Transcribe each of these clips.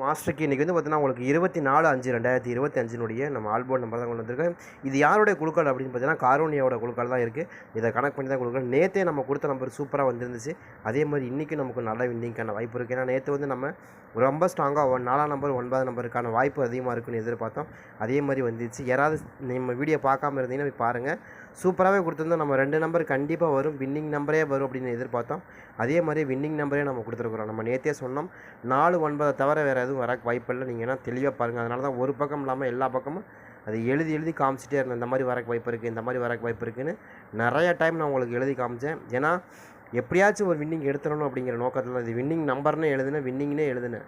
மாஸ்டருக்கு இன்றைக்கி வந்து பார்த்தீங்கன்னா உங்களுக்கு இருபத்தி நாலு அஞ்சு ரெண்டாயிரத்தி இருபத்தி அஞ்சினுடைய நம்ம ஆல்போர்ட் நம்பர் தான் கொண்டு வந்திருக்கேன். இது யாருடைய குழுக்கள் அப்படின்னு பார்த்தீங்கன்னா காரோனியாவோட குழுக்கள் தான் இருக்குது இதை கனெக்ட் பண்ணி தான் கொடுக்குறோம் நேற்றே நம்ம கொடுத்த நம்பர் சூப்பராக வந்துருந்துச்சு. அதே மாதிரி இன்றைக்கும் நமக்கு நல்ல வின்னிங்கான வாய்ப்பு இருக்குது ஏன்னா நேற்று வந்து நம்ம ரொம்ப ஸ்ட்ராங்காக ஒன் நாலாம் நம்பர் ஒன்பதாம் நம்பருக்கான வாய்ப்பு அதிகமாக இருக்குன்னு எதிர்பார்த்தோம். அதே மாதிரி வந்துச்சு. யாராவது நம்ம வீடியோ பார்க்காம இருந்தீங்கன்னா போய் பாருங்கள் சூப்பராகவே கொடுத்துருந்தோம். நம்ம ரெண்டு நம்பர் கண்டிப்பாக வரும். வின்னிங் நம்பரே வரும் அப்படின்னு எதிர்பார்த்தோம். அதே மாதிரி வின்னிங் நம்பரே நம்ம கொடுத்துருக்குறோம். நம்ம நேற்றே சொன்னோம். நாலு ஒன்பதை தவிர வேறு எதுவும் வர வாய்ப்பு இல்லை. நீங்கள் என்ன தெளிவாக பாருங்கள் அதனால தான் ஒரு பக்கம் இல்லாமல் எல்லா பக்கமும் அது எழுதி எழுதி காமிச்சிட்டே இருந்தேன். இந்த மாதிரி வரக்கு வாய்ப்பு இருக்குது இந்த மாதிரி வரக்கு வாய்ப்பு இருக்குதுன்னு நிறைய டைம் நான் உங்களுக்கு எழுதி காமிச்சேன். ஏன்னா எப்படியாச்சும் ஒரு வின்னிங் எடுத்துடணும் அப்படிங்கிற நோக்கத்தில் இது. வின்னிங் நம்பர்னு எழுதுனேன் வின்னிங்னே எழுதுனேன்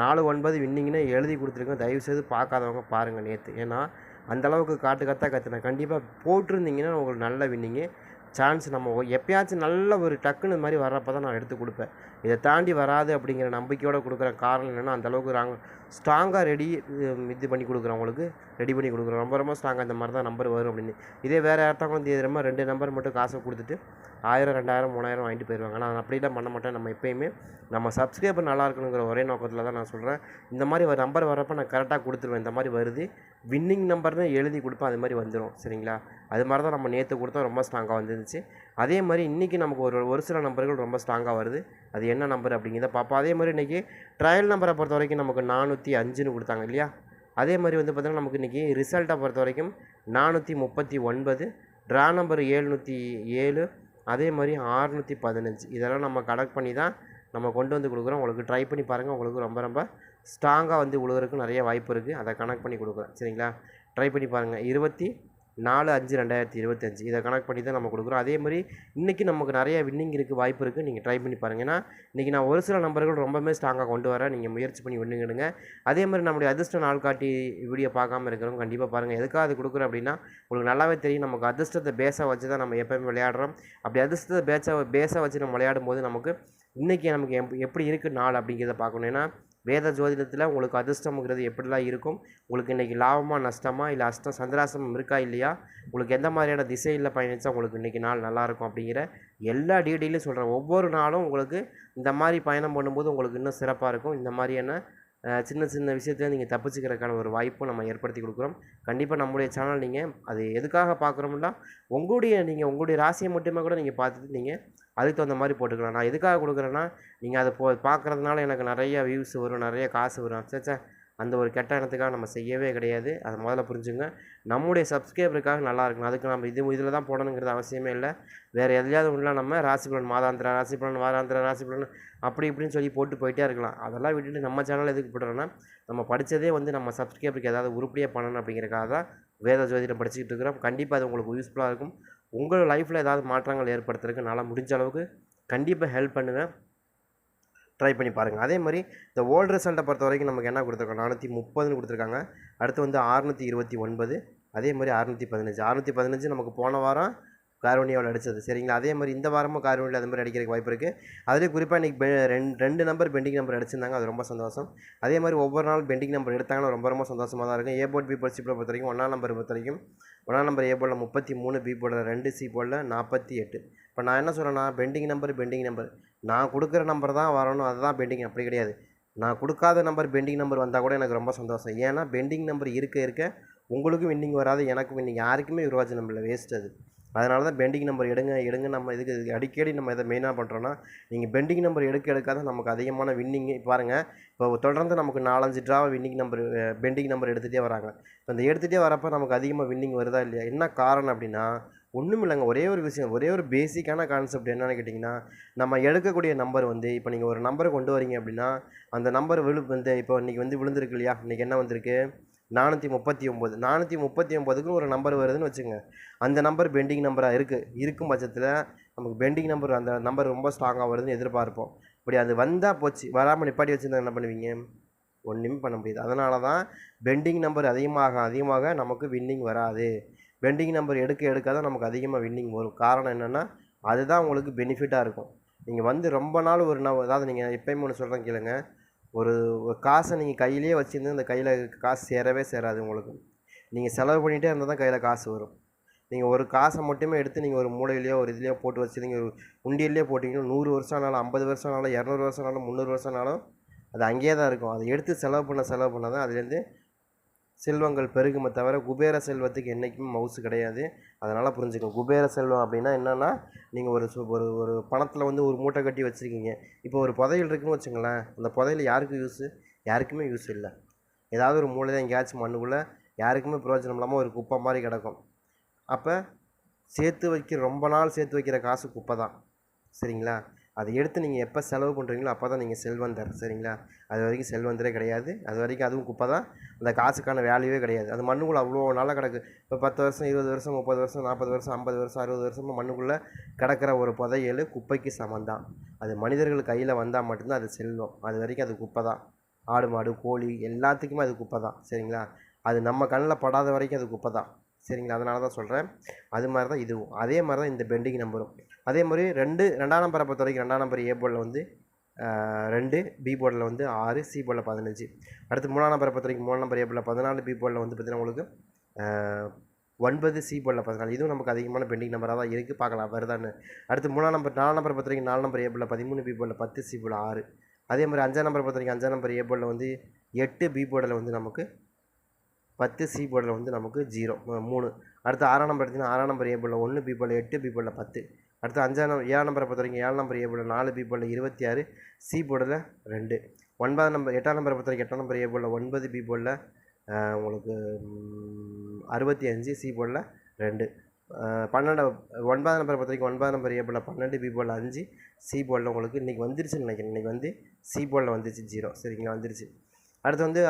நாலு ஒன்பது வின்னிங்னே எழுதி கொடுத்துருக்கேன். தயவுசெய்து பார்க்காதவங்க பாருங்கள் நேற்று ஏன்னா அந்தளவுக்கு காட்டு கத்தா கற்றுனேன் கண்டிப்பாக போட்டிருந்தீங்கன்னா உங்களுக்கு நல்ல வின்னிங்கு சான்ஸ் நம்ம எப்பயாச்சும் நல்ல ஒரு டக்குன்னு மாதிரி வர்றப்ப தான் நான் எடுத்து கொடுப்பேன். இதை தாண்டி வராது அப்படிங்கிற நம்பிக்கையோடு கொடுக்குற காரணம் என்னென்னா அந்தளவுக்கு நாங்கள் ஸ்ட்ராங்காக ரெடி இது பண்ணி கொடுக்குறோம் உங்களுக்கு. ரெடி பண்ணி கொடுக்குறோம் ரொம்ப ரொம்ப ஸ்ட்ராங்காக இந்த மாதிரி தான் நம்பர் வரும் அப்படின்னு. இதே வேறு யார்த்தவங்க வந்து ரொம்ப ரெண்டு நம்பர் மட்டும் காசை கொடுத்துட்டு ஆயிரம் ரெண்டாயிரம் மூணாயிரம் வாங்கிட்டு போயிடுவாங்க நான் அப்படிலாம் பண்ண மாட்டேன். நம்ம எப்பயுமே நம்ம சப்ஸ்கிரைபர் நல்லா இருக்கணுங்கிற ஒரே நோக்கத்தில் தான் நான் சொல்கிறேன் இந்த மாதிரி நம்பர் வரப்போ நான் கரெக்டாக கொடுத்துருவேன். இந்த மாதிரி வருது. வின்னிங் நம்பர்னு எழுதி கொடுப்பேன். அது மாதிரி வந்துடும் சரிங்களா? அது மாதிரி தான் நம்ம நேற்று கொடுத்தோம். ரொம்ப ஸ்ட்ராங்காக வந்துருந்துச்சு அதே மாதிரி இன்றைக்கி நமக்கு ஒரு ஒரு சில நம்பர்கள் ரொம்ப ஸ்ட்ராங்காக வருது. அது என்ன நம்பர் அப்படிங்கிறத பார்ப்போம். அதே மாதிரி இன்றைக்கி ட்ரையல் நம்பரை பொறுத்த வரைக்கும் நமக்கு நானூற்றி அஞ்சுன்னு கொடுத்தாங்க இல்லையா? அதே மாதிரி வந்து பார்த்திங்கன்னா நமக்கு இன்றைக்கி ரிசல்ட்டை பொறுத்த வரைக்கும் நானூற்றி முப்பத்தி ஒன்பது ட்ரா நம்பர் ஏழ்நூற்றி ஏழு அதே மாதிரி ஆறுநூற்றி பதினஞ்சு. இதெல்லாம் நம்ம கலெக்ட் பண்ணி தான் நம்ம கொண்டு வந்து கொடுக்குறோம். உங்களுக்கு ட்ரை பண்ணி பாருங்கள் உங்களுக்கு ரொம்ப ரொம்ப ஸ்ட்ராங்காக வந்து உழுகிறதுக்கு நிறைய வாய்ப்பு இருக்குது அதை கனெக்ட் பண்ணி கொடுக்குறேன். சரிங்களா? ட்ரை பண்ணி பாருங்கள் இருபத்தி நாலு அஞ்சு ரெண்டாயிரத்தி இருபத்தஞ்சு. இதை கனெக்ட் பண்ணி தான் நம்ம கொடுக்குறோம். அதே மாதிரி இன்றைக்கி நமக்கு நிறைய வின்னிங் இருக்குது வாய்ப்பு இருக்குது நீங்கள் ட்ரை பண்ணி பாருங்கள் ஏன்னா இன்றைக்கி நான் ஒரு சில நம்பர்கள் ரொம்பவே ஸ்ட்ராங்காக கொண்டு வரேன். நீங்கள் முயற்சி பண்ணி வின்னுங்கிடுங்க அதே மாதிரி நம்முடைய அதிர்ஷ்ட நாள் காட்டி வீடியோ பார்க்காம இருக்கிறவங்க கண்டிப்பாக பாருங்கள் எதுக்காக அது கொடுக்குறோம் அப்படின்னா உங்களுக்கு நல்லாவே தெரியும். நமக்கு அதிர்ஷ்டத்தை பேஸாக வச்சு தான் நம்ம எப்போயுமே விளையாடுறோம். அப்படி அதிர்ஷ்டத்தை பேஸாக பேஸாக வச்சு நம்ம விளையாடும் போது நமக்கு இன்றைக்கி நமக்கு எப் எப்படி இருக்குது நாள் அப்படிங்கிறத பார்க்கணும். ஏன்னா வேத ஜோதிடத்தில் உங்களுக்கு அதிர்ஷ்டம்ங்கிறது எப்படிலாம் இருக்கும்? உங்களுக்கு இன்றைக்கி லாபமா நஷ்டமா? இல்லை அஷ்டம் சந்திராசம் இருக்கா இல்லையா? உங்களுக்கு எந்த மாதிரியான திசையில் பயணித்தா உங்களுக்கு இன்றைக்கி நாள் நல்லாயிருக்கும் அப்படிங்கிற எல்லா டீட்டெயிலும் சொல்கிறேன் ஒவ்வொரு நாளும் உங்களுக்கு இந்த மாதிரி பயணம் பண்ணும்போது உங்களுக்கு இன்னும் சிறப்பாக இருக்கும். இந்த மாதிரியான சின்ன சின்ன விஷயத்துல நீங்கள் தப்பிச்சுக்கிறதுக்கான ஒரு வாய்ப்பும் நம்ம ஏற்படுத்தி கொடுக்குறோம். கண்டிப்பாக நம்முடைய சேனல் நீங்கள் அது எதுக்காக பார்க்குறோம்னா உங்களுடைய நீங்கள் உங்களுடைய ராசியை மட்டுமே கூட நீங்கள் பார்த்துட்டு நீங்கள் அதுக்கு தகுந்த மாதிரி போட்டுக்கலாம். நான் எதுக்காக கொடுக்குறேன்னா நீங்கள் அதை போ பார்க்குறதுனால எனக்கு நிறைய வியூஸ் வரும் நிறைய காசு வரும். சேச்சா அந்த ஒரு கெட்ட எண்ணத்துக்காக நம்ம செய்யவே கிடையாது. அதை முதல்ல புரிஞ்சுங்க. நம்முடைய சப்ஸ்கிரைபருக்காக நல்லா இருக்கணும். அதுக்கு நம்ம இது இதில் தான் போடணுங்கிறது அவசியமே இல்லை. வேறு எதுலையாவது ஒன்றும் நம்ம ராசி பலன் மாதாந்திர ராசி பலன் வாராந்திர ராசி பலன் அப்படி இப்படின்னு சொல்லி போட்டு போயிட்டே இருக்கலாம். அதெல்லாம் விட்டுட்டு நம்ம சேனல் எதுக்கு போடுறோன்னா நம்ம படித்ததே வந்து நம்ம சப்ஸ்கிரைபருக்கு ஏதாவது உருப்படியாக பண்ணணும் அப்படிங்கிறக்காக தான் வேத ஜோதிடம் படிச்சுக்கிட்டு இருக்கிறோம். கண்டிப்பாக அது உங்களுக்கு யூஸ்ஃபுல்லாக இருக்கும். உங்கள் லைஃப்பில் ஏதாவது மாற்றங்கள் ஏற்படுத்துறதுக்கு நல்லா முடிஞ்ச அளவுக்கு கண்டிப்பாக ஹெல்ப் பண்ணுவேன் ட்ரை பண்ணி பாருங்கள் அதே மாதிரி இந்த ஓல்டு ரிசல்ட்டை பொறுத்த வரைக்கும் நமக்கு என்ன கொடுத்துருக்கோம்? நானூற்றி முப்பதுன்னு கொடுத்துருக்காங்க. அடுத்து வந்து அறுநூற்றி இருபத்தி ஒன்பது. அதே மாதிரி அறுநூற்றி பதினஞ்சு. அறுநூற்றி பதினஞ்சு நமக்கு போன வாரம் கார்வனியாவில் அடித்தது சரிங்களா? அதே மாதிரி இந்த வாரமும் கார்வனியில் அது மாதிரி அடிக்கிறதுக்கு வாய்ப்பு இருக்குது அதுலேயும் குறிப்பாக இன்றைக்கி ரெண்டு ரெண்டு நம்பர் பெண்டிங் நம்பர் அடிச்சிருந்தாங்க. அது ரொம்ப சந்தோஷம். அதே மாதிரி ஒவ்வொரு நாள் பெண்டிங் நம்பர் எடுத்தாங்கன்னா ரொம்ப ரொம்ப சந்தோஷமாக தான் இருக்கும். A board B board C board பொறுத்த வரைக்கும் ஒன்றாம் நம்பர் பொறுத்த வரைக்கும் ஒன்றாம் நம்பர் ஏ போர்டில் முப்பத்தி மூணு பி போர்டில் ரெண்டு சி போர்டில் நாற்பத்தி எட்டு. இப்போ நான் என்ன சொல்கிறேன்னா பெண்டிங் நம்பர் பெண்டிங் நம்பர் நான் கொடுக்குற நம்பர் தான் வரணும். அதுதான் பெண்டிங் அப்படி கிடையாது. நான் கொடுக்காத நம்பர் பெண்டிங் நம்பர் வந்தால் கூட எனக்கு ரொம்ப சந்தோஷம். ஏன்னா பெண்டிங் நம்பர் இருக்க இருக்க உங்களுக்கும் வின்னிங் வராது எனக்கும் வின்னிங் யாருக்குமே விருவாச்சனம் இல்லை வேஸ்ட் அது. அதனால தான் பெண்டிங் நம்பர் எடுங்க எடுங்க நம்ம இதுக்கு அடிக்கடி நம்ம இதை மெயினாக பண்ணுறோன்னா நீங்கள் பெண்டிங் நம்பர் எடுக்க எடுக்காத நமக்கு அதிகமான வின்னிங்கு பாருங்கள் இப்போ தொடர்ந்து நமக்கு நாலஞ்சு ட்ராவை வின்னிங் நம்பர் பெண்டிங் நம்பர் எடுத்துகிட்டே வராங்க. இப்போ இந்த எடுத்துகிட்டே வரப்போ நமக்கு அதிகமாக வின்னிங் வருதா இல்லையா? என்ன காரணம் அப்படின்னா ஒன்றும் இல்லைங்க. ஒரே ஒரு விஷயம் ஒரே ஒரு பேசிக்கான கான்செப்ட் என்னென்னு கேட்டிங்கன்னா நம்ம எடுக்கக்கூடிய நம்பர் வந்து இப்போ நீங்கள் ஒரு நம்பரை கொண்டு வரீங்க அப்படின்னா அந்த நம்பர் விழு வந்து இப்போ இன்றைக்கி வந்து விழுந்திருக்கு இல்லையா? இன்றைக்கி என்ன வந்திருக்கு? நானூற்றி முப்பத்தி ஒம்பது நானூற்றி முப்பத்தி ஒம்பதுக்குன்னு ஒரு நம்பர் வருதுன்னு வச்சுங்க அந்த நம்பர் பெண்டிங் நம்பராக இருக்குது இருக்கும் பட்சத்தில் நமக்கு பெண்டிங் நம்பர் அந்த நம்பர் ரொம்ப ஸ்ட்ராங்காக வருதுன்னு எதிர்பார்ப்போம். இப்படி அது வந்தால் போச்சு. வராமல் நிப்பாட்டி வச்சுருந்தா என்ன பண்ணுவீங்க? ஒன்றுமே பண்ண முடியாது. அதனால தான் பெண்டிங் நம்பர் அதிகமாக அதிகமாக நமக்கு வின்னிங் வராது. பெண்டிங் நம்பர் எடுக்க எடுக்க தான் நமக்கு அதிகமாக வின்னிங் வரும். காரணம் என்னென்னா அதுதான் உங்களுக்கு பெனிஃபிட்டாக இருக்கும். நீங்கள் வந்து ரொம்ப நாள் ஒரு ந அதாவது நீங்கள் எப்பயுமே ஒன்று சொல்கிறேன் கேளுங்க. ஒரு ஒரு காசை நீங்கள் கையிலேயே வச்சுருந்து அந்த கையில் காசு சேரவே சேராது உங்களுக்கு. நீங்கள் செலவு பண்ணிகிட்டே இருந்தால் தான் கையில் காசு வரும். நீங்கள் ஒரு காசை மட்டுமே எடுத்து நீங்கள் ஒரு மூலையிலையோ ஒரு இதுலையோ போட்டு வச்சுருந்தீங்க ஒரு உண்டியல்லையே போட்டிங்கன்னா நூறு வருஷம் ஆனாலும் ஐம்பது வருஷம் ஆனாலும் இரநூறு வருஷம் ஆனாலும் முந்நூறு வருஷம் ஆனாலும் அது அங்கேயே தான் இருக்கும். அதை எடுத்து செலவு பண்ண செலவு பண்ணால் தான் அதுலேருந்து செல்வங்கள் பெருகுமே தவிர குபேர செல்வத்துக்கு என்றைக்குமே மவுசு கிடையாது. அதனால் புரிஞ்சுக்கோங்க. குபேர செல்வம் அப்படின்னா என்னென்னா நீங்கள் ஒரு சு- ஒரு ஒரு பணத்தில் வந்து ஒரு மூட்டை கட்டி வச்சுருக்கீங்க. இப்போ ஒரு புதையல் இருக்குன்னு வச்சுங்களேன் அந்த புதையல் யாருக்கு யூஸு யாருக்குமே யூஸ் இல்லை. ஏதாவது ஒரு மூலையில் எங்கேயாச்சும் மண்ணுக்குள்ளே யாருக்குமே பிரயோஜனம் இல்லாமல் ஒரு குப்பை மாதிரி கிடக்கும். அப்போ சேர்த்து வைக்கிற ரொம்ப நாள் சேர்த்து வைக்கிற காசு குப்பை தான். சரிங்களா? அதை எடுத்து நீங்கள் எப்போ செலவு பண்ணுறீங்களோ அப்போ தான் நீங்கள் செல்வந்தர் சரிங்களா? அது வரைக்கும் செல்வந்தரே கிடையாது. அது வரைக்கும் அதுவும் குப்பை தான். அந்த காசுக்கான வேல்யூவே கிடையாது. அது மண்ணுக்குள்ளே அவ்வளோ நாளாக கிடக்கு. இப்போ பத்து வருஷம் இருபது வருஷம் முப்பது வருஷம் நாற்பது வருஷம் ஐம்பது வருஷம் அறுபது வருஷமாக மண்ணுக்குள்ளே கிடக்கிற ஒரு புதையல் குப்பைக்கு சமம் தான். அது மனிதர்கள் கையில் வந்தால் மட்டும்தான் அது செல்வம். அது வரைக்கும் அது குப்பை தான். ஆடு மாடு கோழி எல்லாத்துக்குமே அது குப்பை தான் சரிங்களா? அது நம்ம கண்ணில் படாத வரைக்கும் அது குப்பை தான் சரிங்களா? அதனால தான் சொல்கிறேன் அது மாதிரி தான் இதுவும். அதே மாதிரி தான் இந்த பெண்டிங் நம்பரும். அதே மாதிரி ரெண்டு ரெண்டாம் நம்பரை பொறுத்த வரைக்கும் ரெண்டாம் நம்பர் ஏ போர்டில் வந்து ரெண்டு பி போர்டில் வந்து ஆறு சி போர்டில் பதினஞ்சு அடுத்து மூணாம் நம்பரை பொறுத்த வரைக்கும் மூணாம் நம்பர் ஏ போர்டில் பதினாலு பி போர்டில் வந்து பார்த்தீங்கன்னா உங்களுக்கு ஒன்பது சி போர்டில் பதினாலு இதுவும் நமக்கு அதிகமான பெண்டிங் நம்பராக தான் இருக்குது பார்க்கலாம் வருதான்னு அடுத்து மூணாம் நம்பர் நாலு நம்பரை பொறுத்த வரைக்கும் நாலு நம்பர் ஏ போர்டில் பதிமூணு பி போர்டில் பத்து சி போர்டில் ஆறு அதே மாதிரி அஞ்சாம் நம்பரை பொறுத்த வரைக்கும் அஞ்சாம் நம்பர் ஏ போர்டில் வந்து எட்டு பி போர்டில் வந்து நமக்கு பத்து சி போர்டில் வந்து நமக்கு ஜீரோ மூணு அடுத்து ஆறாம் நம்பர் எடுத்திங்கன்னா ஆறாம் நம்பர் ஏ போர்டில் ஒன்று பி போர்டில் எட்டு பி போர்டில் பத்து அடுத்து அஞ்சாம் நம்பர் ஏழாம் நம்பரை பொறுத்த வரைக்கும் ஏழாம் நம்பர் ஏ போர்டில் நாலு பி போர்டில் இருபத்தி ஆறு சி போர்டில் ரெண்டு. ஒன்பதாம் நம்பர் எட்டாம் நம்பரை பொறுத்த வரைக்கும் எட்டாம் நம்பர் ஏ போர்டில் ஒன்பது பி போர்டில் உங்களுக்கு அறுபத்தி அஞ்சு சி போர்டில் ரெண்டு. பன்னெண்டு ஒன்பதாம் நம்பரை பொறுத்த வரைக்கும் ஒன்பதாம் நம்பர் ஏ போர்டில் பன்னெண்டு பி போர்டில் அஞ்சு சி போர்டில் உங்களுக்கு இன்றைக்கி வந்துருச்சுன்னு நினைக்கிறேன். இன்றைக்கி வந்து சி போர்டில் வந்துருச்சு ஜீரோ சரிங்களா? வந்துருச்சு. அடுத்து வந்து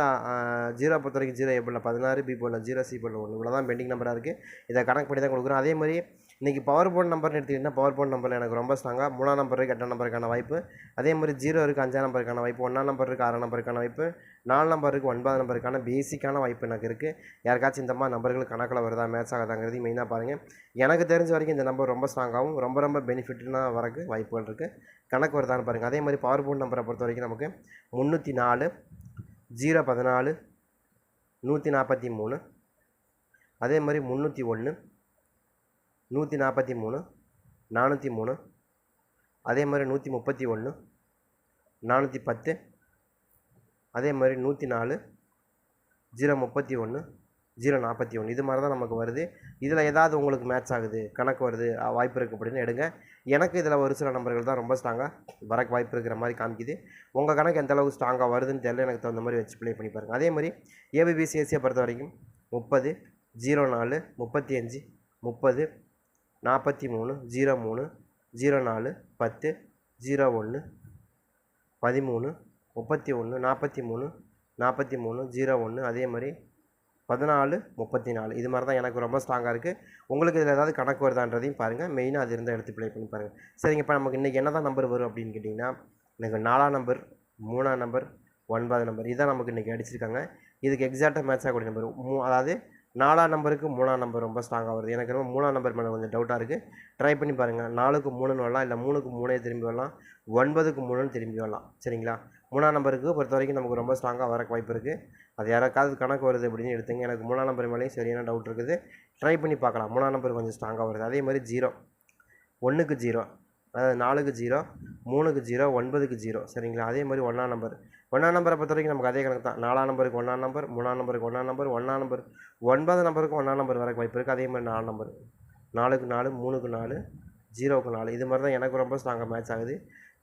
ஜீரோ பொறுத்த வரைக்கும் ஜீரோ ஏ போர்டில் பதினாறு பி போர்டில் ஜீரோ சி போர்டில் ஒன்று. இவ்வளோ தான் பெண்டிங் நம்பராக இருக்குது இதை கணக்கு பண்ணி தான் கொடுக்குறோம். அதே மாதிரி இன்றைக்கி பவர் போர்ட் நம்பர்னு எடுத்துக்கிட்டிங்கன்னா பவர் போர்ட் நம்பரில் எனக்கு ரொம்ப ஸ்ட்ராங்காக மூணாம் நம்பர் இருக்குது எட்டாம் நம்பருக்கான வாய்ப்பு. அதே மாதிரி ஜீரோ இருக்குது அஞ்சாம் நம்பருக்கான வாய்ப்பு ஒன்றாம் நம்பர் இருக்குது ஆறாம் நம்பருக்கான வாய்ப்பு நாலு நம்பர் இருக்குது ஒன்பதாம் நம்பருக்கான பேசிக்கான வாய்ப்பு எனக்கு இருக்குது யாருக்காச்சும் இந்த மாதிரி நம்பர்கள் கணக்கில் வருதா மேட்ச் ஆகுதாங்கிறது மெயினாக பாருங்கள் எனக்கு தெரிஞ்ச வரைக்கும் இந்த நம்பர் ரொம்ப ஸ்ட்ராங்காகவும் ரொம்ப ரொம்ப பெனிஃபிட்னா வரக்கு வாய்ப்புகள் இருக்குது கணக்கு வருதான்னு பாருங்கள் அதே மாதிரி பவர் போர்ட் நம்பரை பொறுத்த வரைக்கும் நமக்கு முந்நூற்றி நாலு ஜீரோ பதினாலு நூற்றி நாற்பத்தி மூணு அதே மாதிரி முந்நூற்றி ஒன்று நூற்றி நாற்பத்தி மூணு நானூற்றி மூணு அதே மாதிரி நூற்றி முப்பத்தி ஒன்று நானூற்றி பத்து அதே மாதிரி நூற்றி நாலு ஜீரோ முப்பத்தி ஒன்று ஜீரோ நாற்பத்தி ஒன்று இது மாதிரி தான் நமக்கு வருது. இதில் ஏதாவது உங்களுக்கு மேட்ச் ஆகுது கணக்கு வருது வாய்ப்பு இருக்குது அப்படின்னு எடுங்க. எனக்கு இதில் ஒரு சில நம்பர்கள் தான் ரொம்ப ஸ்ட்ராங்காக வரக்கு வாய்ப்பு இருக்கிற மாதிரி காமிக்குது. உங்கள் கணக்கு எந்த அளவுக்கு ஸ்ட்ராங்காக வருதுன்னு தெரியல எனக்கு தகுந்த மாதிரி வச்சு ப்ளே பண்ணி பாருங்கள் அதே மாதிரி ஏபிபிசிஎஸ்சியை பொறுத்த வரைக்கும் முப்பது ஜீரோ நாலு முப்பத்தி அஞ்சு முப்பது நாற்பத்தி மூணு ஜீரோ மூணு ஜீரோ நாலு பத்து ஜீரோ ஒன்று பதிமூணு முப்பத்தி ஒன்று நாற்பத்தி மூணு நாற்பத்தி மூணு ஜீரோ ஒன்று அதே மாதிரி பதினாலு முப்பத்தி நாலு. இது மாதிரி தான் எனக்கு ரொம்ப ஸ்ட்ராங்காக இருக்குது உங்களுக்கு இதில் ஏதாவது கணக்கு வருதான்றதையும் பாருங்கள் மெயினாக அது இருந்தால் எடுத்து ப்ளே பண்ணி பாருங்கள் சரிங்க இப்போ நமக்கு இன்றைக்கி என்ன தான் நம்பர் வரும் அப்படின்னு கேட்டிங்கன்னா எனக்கு நாலாம் நம்பர் மூணாம் நம்பர் ஒன்பது நம்பர் இதான் நமக்கு இன்றைக்கி அடிச்சிருக்காங்க. இதுக்கு எக்ஸாக்டாக மேட்ச் ஆகக்கூடிய நம்பர் மூ அதாவது நாலாம் நம்பருக்கு மூணாம் நம்பர் ரொம்ப ஸ்ட்ராங்காக வருது. எனக்கு ரொம்ப மூணாம் நம்பர் மேலே கொஞ்சம் டவுட்டாக இருக்குது ட்ரை பண்ணி பாருங்கள் நாலுக்கு மூணுன்னு வரலாம். இல்லை மூணுக்கு மூணே திரும்பி வரலாம். ஒன்பதுக்கு மூணுன்னு திரும்பி வரலாம். சரிங்களா? மூணாம் நம்பருக்கு பொறுத்த வரைக்கும் நமக்கு ரொம்ப ஸ்ட்ராங்காக வரக்கு வாய்ப்பு இருக்குது அது யாராக்காவது கணக்கு வருது அப்படின்னு எடுத்துங்க. எனக்கு மூணாம் நம்பர் மேலேயும் சரியான டவுட் இருக்குது. ட்ரை பண்ணி பார்க்கலாம். மூணாம் நம்பர் கொஞ்சம் ஸ்ட்ராங்காக வருது. அதே மாதிரி ஜீரோ ஒன்றுக்கு ஜீரோ அதாவது நாலுக்கு ஜீரோ மூணுக்கு ஜீரோ ஒன்பதுக்கு ஜீரோ சரிங்களா? அதே மாதிரி ஒன்றாம் நம்பர். ஒன்றாம் நம்பரை பொறுத்த வரைக்கும் நமக்கு அதே கணக்கு தான். நாலாம் நம்பருக்கு ஒன்றாம் நம்பர் மூணாம் நம்பருக்கு ஒன்றாம் நம்பர் ஒன்றாம் நம்பர் ஒன்பது நம்பருக்கு ஒன்றாம் நம்பர் வரக்கு வாய்ப்பு இருக்குது அதே மாதிரி நாலு நம்பர். நாலுக்கு நாலு மூணுக்கு நாலு ஜீரோவுக்கு நாலு. இது மாதிரி தான் எனக்கு ரொம்ப ஸ்ட்ராங்காக மேட்ச் ஆகுது.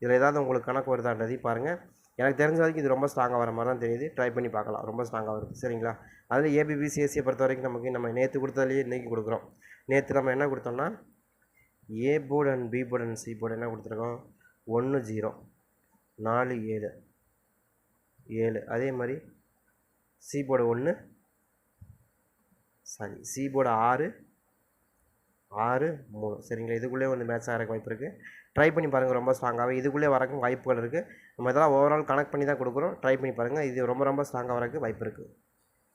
இதில் ஏதாவது உங்களுக்கு கணக்கு வருதான்றதையும் பாருங்கள் எனக்கு தெரிஞ்ச வரைக்கும் இது ரொம்ப ஸ்ட்ராங்காக வர மாதிரி தான் தெரியுது. ட்ரை பண்ணி பார்க்கலாம். ரொம்ப ஸ்ட்ராங்காக வருது. சரிங்களா? அதில் ஏபிபிசிஎஸ்சியை பொறுத்த வரைக்கும் நமக்கு நம்ம நேற்று கொடுத்ததுலேயே இன்றைக்கி கொடுக்குறோம். நேற்று நம்ம என்ன கொடுத்தோம்னா A board and B board and C board என்ன கொடுத்துருக்கோம்? ஒன்று ஜீரோ. நாலு ஏழு. ஏழு. அதே மாதிரி சி போர்டு ஒன்று சாரி சி போர்டு ஆறு ஆறு மூணு. சரிங்களா? இதுக்குள்ளே வந்து மேட்ச் ஆகிறக்கு வாய்ப்பு இருக்குது ட்ரை பண்ணி பாருங்கள் ரொம்ப ஸ்ட்ராங்காகவே இதுக்குள்ளே வரக்கும் வாய்ப்புகள் இருக்குது நம்ம இதெல்லாம் ஓவரால் கனெக்ட் பண்ணி தான் கொடுக்குறோம். ட்ரை பண்ணி பாருங்கள் இது ரொம்ப ரொம்ப ஸ்ட்ராங்காக வரக்கு வாய்ப்பு இருக்குது